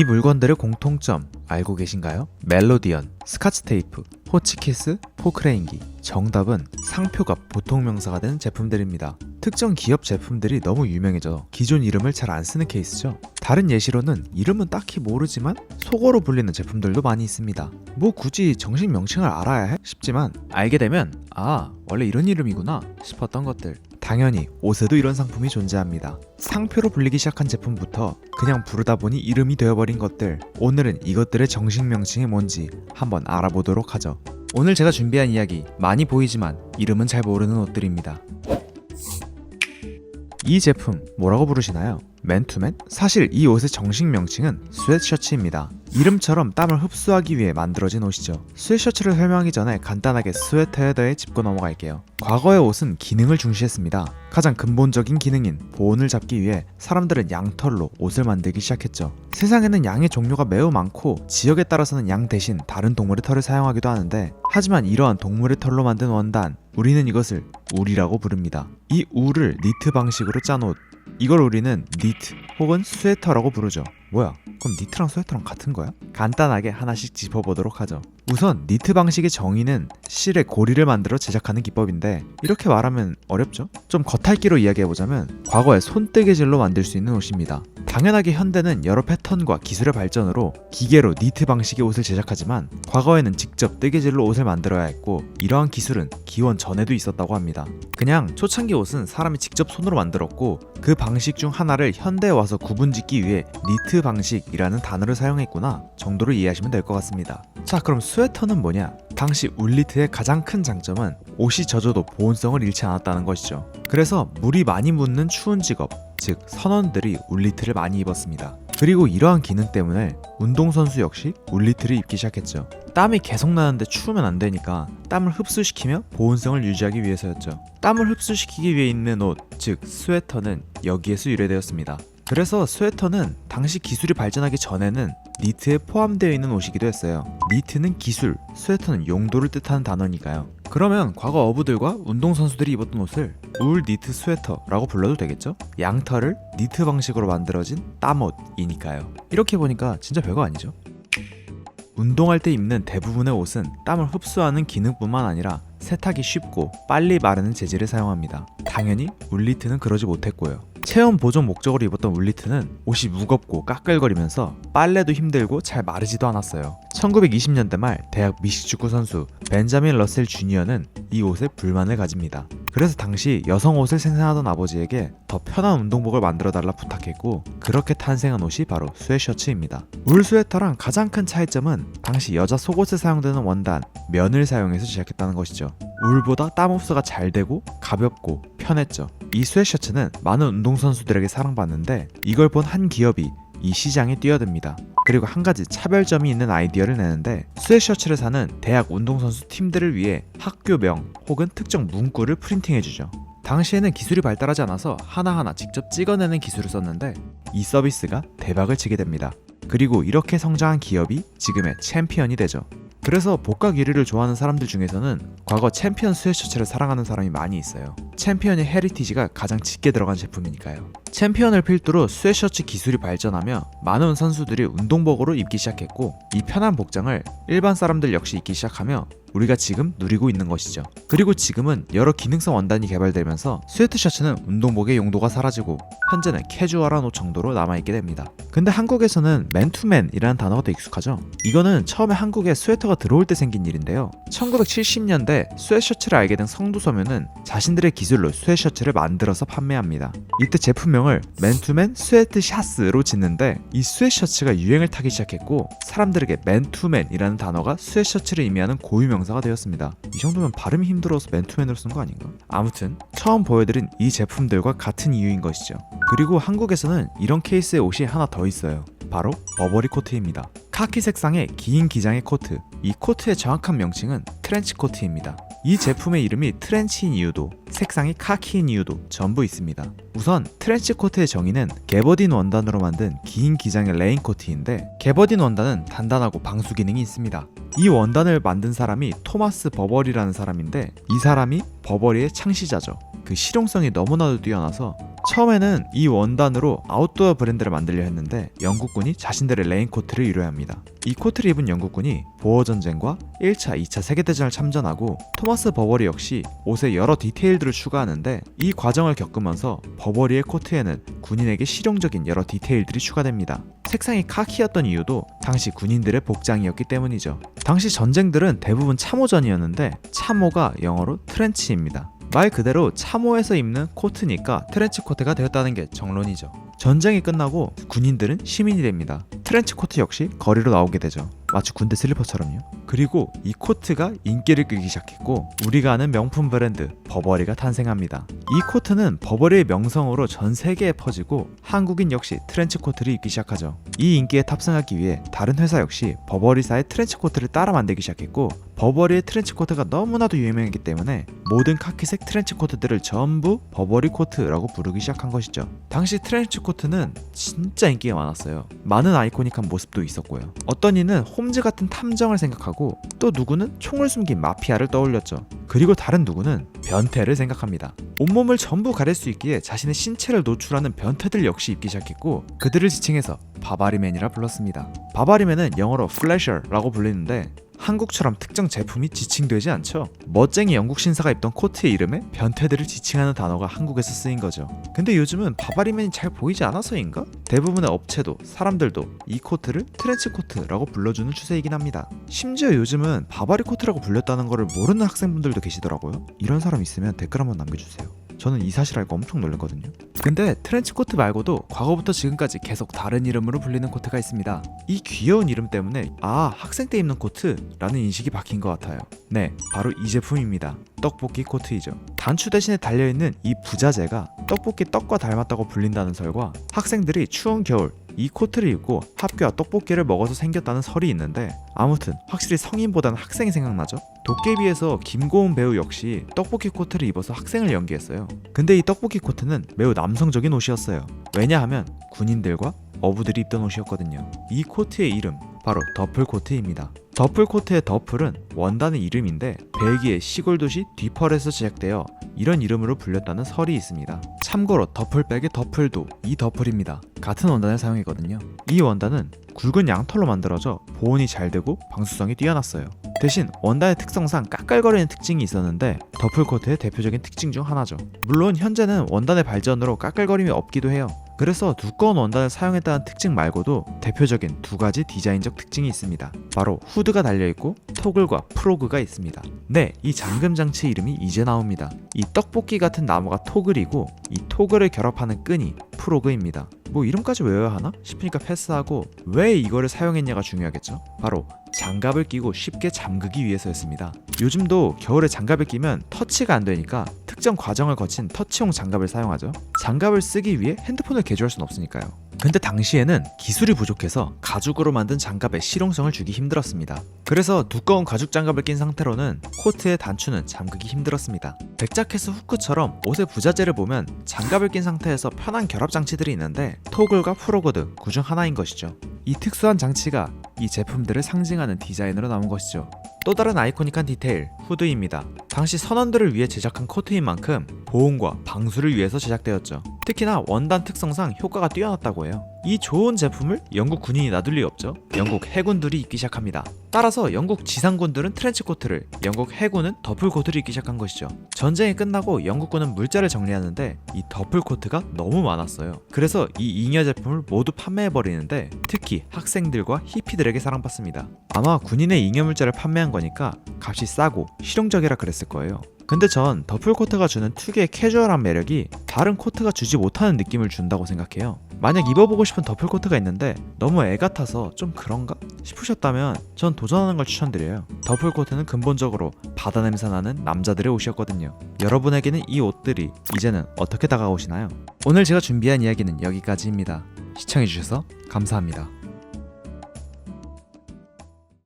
이 물건들의 공통점 알고 계신가요? 멜로디언, 스카치 테이프, 호치키스, 포크레인기. 정답은 상표가 보통 명사가 되는 제품들입니다. 특정 기업 제품들이 너무 유명해져 기존 이름을 잘 안 쓰는 케이스죠. 다른 예시로는 이름은 딱히 모르지만 속어로 불리는 제품들도 많이 있습니다. 뭐 굳이 정식 명칭을 알아야 해? 싶지만 알게 되면 아 원래 이런 이름이구나 싶었던 것들. 당연히 옷에도 이런 상품이 존재합니다. 상표로 불리기 시작한 제품부터 그냥 부르다 보니 이름이 되어버린 것들. 오늘은 이것들의 정식 명칭이 뭔지 한번 알아보도록 하죠. 오늘 제가 준비한 이야기 많이 보이지만 이름은 잘 모르는 옷들입니다. 이 제품 뭐라고 부르시나요? 맨투맨? 사실 이 옷의 정식 명칭은 스웨트셔츠입니다. 이름처럼 땀을 흡수하기 위해 만들어진 옷이죠. 스웨트셔츠를 설명하기 전에 간단하게 스웨터 헤더에 짚고 넘어갈게요. 과거의 옷은 기능을 중시했습니다. 가장 근본적인 기능인 보온을 잡기 위해 사람들은 양털로 옷을 만들기 시작했죠. 세상에는 양의 종류가 매우 많고 지역에 따라서는 양 대신 다른 동물의 털을 사용하기도 하는데 하지만 이러한 동물의 털로 만든 원단 우리는 이것을 울이라고 부릅니다. 이 울을 니트 방식으로 짠 옷. 이걸 우리는 니트 혹은 스웨터라고 부르죠. 뭐야? 그럼 니트랑 스웨터랑 같은 거야? 간단하게 하나씩 짚어보도록 하죠. 우선 니트 방식의 정의는 실의 고리를 만들어 제작하는 기법인데 이렇게 말하면 어렵죠? 좀 겉핥기로 이야기해보자면 과거에 손뜨개질로 만들 수 있는 옷입니다. 당연하게 현대는 여러 패턴과 기술의 발전으로 기계로 니트 방식의 옷을 제작하지만 과거에는 직접 뜨개질로 옷을 만들어야 했고 이러한 기술은 기원 전에도 있었다고 합니다. 그냥 초창기 옷은 사람이 직접 손으로 만들었고 그 방식 중 하나를 현대에 와서 구분짓기 위해 니트 방식이라는 단어를 사용했구나 정도로 이해하시면 될 것 같습니다. 자 그럼 스웨터는 뭐냐? 당시 울리트의 가장 큰 장점은 옷이 젖어도 보온성을 잃지 않았다는 것이죠. 그래서 물이 많이 묻는 추운 직업, 즉 선원들이 울리트를 많이 입었습니다. 그리고 이러한 기능 때문에 운동선수 역시 울리트를 입기 시작했죠. 땀이 계속 나는데 추우면 안 되니까 땀을 흡수시키며 보온성을 유지하기 위해서였죠. 땀을 흡수시키기 위해 입는 옷, 즉 스웨터는 여기에서 유래되었습니다. 그래서 스웨터는 당시 기술이 발전하기 전에는 니트에 포함되어 있는 옷이기도 했어요. 니트는 기술, 스웨터는 용도를 뜻하는 단어니까요. 그러면 과거 어부들과 운동선수들이 입었던 옷을 울 니트 스웨터라고 불러도 되겠죠? 양털을 니트 방식으로 만들어진 땀옷이니까요. 이렇게 보니까 진짜 별거 아니죠? 운동할 때 입는 대부분의 옷은 땀을 흡수하는 기능뿐만 아니라 세탁이 쉽고 빨리 마르는 재질을 사용합니다. 당연히 울리트는 그러지 못했고요. 체온 보존 목적으로 입었던 울리트는 옷이 무겁고 까끌거리면서 빨래도 힘들고 잘 마르지도 않았어요. 1920년대 말 대학 미식축구 선수 벤자민 러셀 주니어는 이 옷에 불만을 가집니다. 그래서 당시 여성 옷을 생산하던 아버지에게 더 편한 운동복을 만들어 달라 부탁했고 그렇게 탄생한 옷이 바로 스웨셔츠입니다. 울 스웨터랑 가장 큰 차이점은 당시 여자 속옷에 사용되는 원단 면을 사용해서 제작했다는 것이죠. 울보다 땀 흡수가 잘 되고 가볍고 편했죠. 이 스웨셔츠는 많은 운동선수들에게 사랑받는데 이걸 본 한 기업이 이 시장에 뛰어듭니다. 그리고 한 가지 차별점이 있는 아이디어를 내는데 스웨셔츠를 사는 대학 운동선수 팀들을 위해 학교명 혹은 특정 문구를 프린팅해주죠. 당시에는 기술이 발달하지 않아서 하나하나 직접 찍어내는 기술을 썼는데 이 서비스가 대박을 치게 됩니다. 그리고 이렇게 성장한 기업이 지금의 챔피언이 되죠. 그래서 복각 1위를 좋아하는 사람들 중에서는 과거 챔피언 스웨셔츠를 사랑하는 사람이 많이 있어요. 챔피언의 헤리티지가 가장 짙게 들어간 제품이니까요. 챔피언을 필두로 스웨셔츠 기술이 발전하며 많은 선수들이 운동복으로 입기 시작했고 이 편한 복장을 일반 사람들 역시 입기 시작하며 우리가 지금 누리고 있는 것이죠. 그리고 지금은 여러 기능성 원단이 개발되면서 스웨트 셔츠는 운동복의 용도가 사라지고 현재는 캐주얼한 옷 정도로 남아있게 됩니다. 근데 한국에서는 맨투맨이라는 단어가 더 익숙하죠. 이거는 처음에 한국에 스웨터가 들어올 때 생긴 일인데요. 1970년대 스웨셔츠를 알게 된 성두서면은 자신들의 기술 로 스웨셔츠를 만들어서 판매합니다. 이때 제품명을 맨투맨 스웨트 샤스로 짓는데 이 스웨셔츠가 유행을 타기 시작했고 사람들에게 맨투맨이라는 단어가 스웨셔츠를 의미하는 고유명사가 되었습니다. 이 정도면 발음이 힘들어서 맨투맨으로 쓴 거 아닌가? 아무튼 처음 보여드린 이 제품들과 같은 이유인 것이죠. 그리고 한국에서는 이런 케이스의 옷이 하나 더 있어요. 바로 버버리 코트입니다. 카키 색상의 긴 기장의 코트. 이 코트의 정확한 명칭은 트렌치 코트입니다. 이 제품의 이름이 트렌치인 이유도 색상이 카키인 이유도 전부 있습니다. 우선 트렌치 코트의 정의는 게버딘 원단으로 만든 긴 기장의 레인 코트인데 게버딘 원단은 단단하고 방수 기능이 있습니다. 이 원단을 만든 사람이 토마스 버버리라는 사람인데 이 사람이 버버리의 창시자죠. 그 실용성이 너무나도 뛰어나서 처음에는 이 원단으로 아웃도어 브랜드를 만들려 했는데 영국군이 자신들의 레인코트를 이뤄야 합니다. 이 코트를 입은 영국군이 보어 전쟁과 1차, 2차 세계대전을 참전하고 토마스 버버리 역시 옷에 여러 디테일들을 추가하는데 이 과정을 겪으면서 버버리의 코트에는 군인에게 실용적인 여러 디테일들이 추가됩니다. 색상이 카키였던 이유도 당시 군인들의 복장이었기 때문이죠. 당시 전쟁들은 대부분 참호전이었는데 참호가 영어로 트렌치입니다. 말 그대로 참호에서 입는 코트니까 트렌치 코트가 되었다는 게 정론이죠. 전쟁이 끝나고 군인들은 시민이 됩니다. 트렌치 코트 역시 거리로 나오게 되죠. 마치 군대 슬리퍼처럼요. 그리고 이 코트가 인기를 끌기 시작했고 우리가 아는 명품 브랜드 버버리가 탄생합니다. 이 코트는 버버리의 명성으로 전 세계에 퍼지고 한국인 역시 트렌치 코트를 입기 시작하죠. 이 인기에 탑승하기 위해 다른 회사 역시 버버리사의 트렌치 코트를 따라 만들기 시작했고 버버리의 트렌치 코트가 너무나도 유명했기 때문에 모든 카키색 트렌치 코트들을 전부 버버리 코트라고 부르기 시작한 것이죠. 당시 트렌치 코트는 진짜 인기가 많았어요. 많은 아이코닉한 모습도 있었고요. 어떤 이는 홈즈 같은 탐정을 생각하고 또 누구는 총을 숨긴 마피아를 떠올렸죠. 그리고 다른 누구는 변태를 생각합니다. 온몸을 전부 가릴 수 있기에 자신의 신체를 노출하는 변태들 역시 입기 시작했고 그들을 지칭해서 바바리맨이라 불렀습니다. 바바리맨은 영어로 플래셔라고 불리는데 한국처럼 특정 제품이 지칭되지 않죠. 멋쟁이 영국 신사가 입던 코트의 이름에 변태들을 지칭하는 단어가 한국에서 쓰인 거죠. 근데 요즘은 바바리맨이 잘 보이지 않아서인가? 대부분의 업체도 사람들도 이 코트를 트렌치 코트라고 불러주는 추세이긴 합니다. 심지어 요즘은 바바리 코트라고 불렸다는 것을 모르는 학생분들도 계시더라고요. 이런 사람 있으면 댓글 한번 남겨주세요. 저는 이 사실 알고 엄청 놀랐거든요. 근데 트렌치 코트 말고도 과거부터 지금까지 계속 다른 이름으로 불리는 코트가 있습니다. 이 귀여운 이름 때문에 아 학생 때 입는 코트 라는 인식이 바뀐 것 같아요. 네, 바로 이 제품입니다. 떡볶이 코트이죠. 단추 대신에 달려있는 이 부자재가 떡볶이 떡과 닮았다고 불린다는 설과 학생들이 추운 겨울 이 코트를 입고 학교와 떡볶이를 먹어서 생겼다는 설이 있는데 아무튼 확실히 성인보다는 학생이 생각나죠? 도깨비에서 김고은 배우 역시 떡볶이 코트를 입어서 학생을 연기했어요. 근데 이 떡볶이 코트는 매우 남성적인 옷이었어요. 왜냐하면 군인들과 어부들이 입던 옷이었거든요. 이 코트의 이름 바로 더플 코트입니다. 더플 코트의 더플은 원단의 이름인데 벨기에 시골 도시 뒤펄에서 제작되어 이런 이름으로 불렸다는 설이 있습니다. 참고로 더플백의 더플도 이 더플입니다. 같은 원단을 사용했거든요. 이 원단은 굵은 양털로 만들어져 보온이 잘 되고 방수성이 뛰어났어요. 대신 원단의 특성상 까끌거리는 특징이 있었는데 더플 코트의 대표적인 특징 중 하나죠. 물론 현재는 원단의 발전으로 까끌거림이 없기도 해요. 그래서 두꺼운 원단을 사용했다는 특징 말고도 대표적인 두 가지 디자인적 특징이 있습니다. 바로 후드가 달려있고 토글과 프로그가 있습니다. 네, 이 잠금 장치 이름이 이제 나옵니다. 이 떡볶이 같은 나무가 토글이고 이 토글을 결합하는 끈이 프로그입니다. 뭐 이름까지 외워야 하나 싶으니까 패스하고 왜 이거를 사용했냐가 중요하겠죠. 바로 장갑을 끼고 쉽게 잠그기 위해서였습니다. 요즘도 겨울에 장갑을 끼면 터치가 안 되니까 특정 과정을 거친 터치용 장갑을 사용하죠. 장갑을 쓰기 위해 핸드폰을 개조할 수는 없으니까요. 근데 당시에는 기술이 부족해서 가죽으로 만든 장갑에 실용성을 주기 힘들었습니다. 그래서 두꺼운 가죽 장갑을 낀 상태로는 코트의 단추는 잠그기 힘들었습니다. 백자켓스 후크처럼 옷의 부자재를 보면 장갑을 낀 상태에서 편한 결합 장치들이 있는데 토글과 프로거드 그중 하나인 것이죠. 이 특수한 장치가 이 제품들을 상징하는 디자인으로 나온 것이죠. 또 다른 아이코닉한 디테일, 후드입니다. 당시 선원들을 위해 제작한 코트인 만큼 보온과 방수를 위해서 제작되었죠. 특히나 원단 특성상 효과가 뛰어났다고 해요. 이 좋은 제품을 영국 군인이 놔둘 리 없죠. 영국 해군들이 입기 시작합니다. 따라서 영국 지상군들은 트렌치 코트를, 영국 해군은 더플 코트를 입기 시작한 것이죠. 전쟁이 끝나고 영국군은 물자를 정리하는데 이 더플 코트가 너무 많았어요. 그래서 이 잉여 제품을 모두 판매해 버리는데 특히 학생들과 히피 들에게 사랑받습니다. 아마 군인의 잉여 물자를 판매한 거니까 값이 싸고 실용적이라 그랬을 거예요. 근데 전 더플 코트가 주는 특유의 캐주얼한 매력이 다른 코트가 주지 못하는 느낌을 준다고 생각해요. 만약 입어보고 싶은 더플 코트가 있는데 너무 애 같아서 좀 그런가 싶으셨다면 전 도전하는 걸 추천드려요. 더플 코트는 근본적으로 바다 냄새 나는 남자들의 옷이었거든요. 여러분에게는 이 옷들이 이제는 어떻게 다가오시나요? 오늘 제가 준비한 이야기는 여기까지입니다. 시청해주셔서 감사합니다.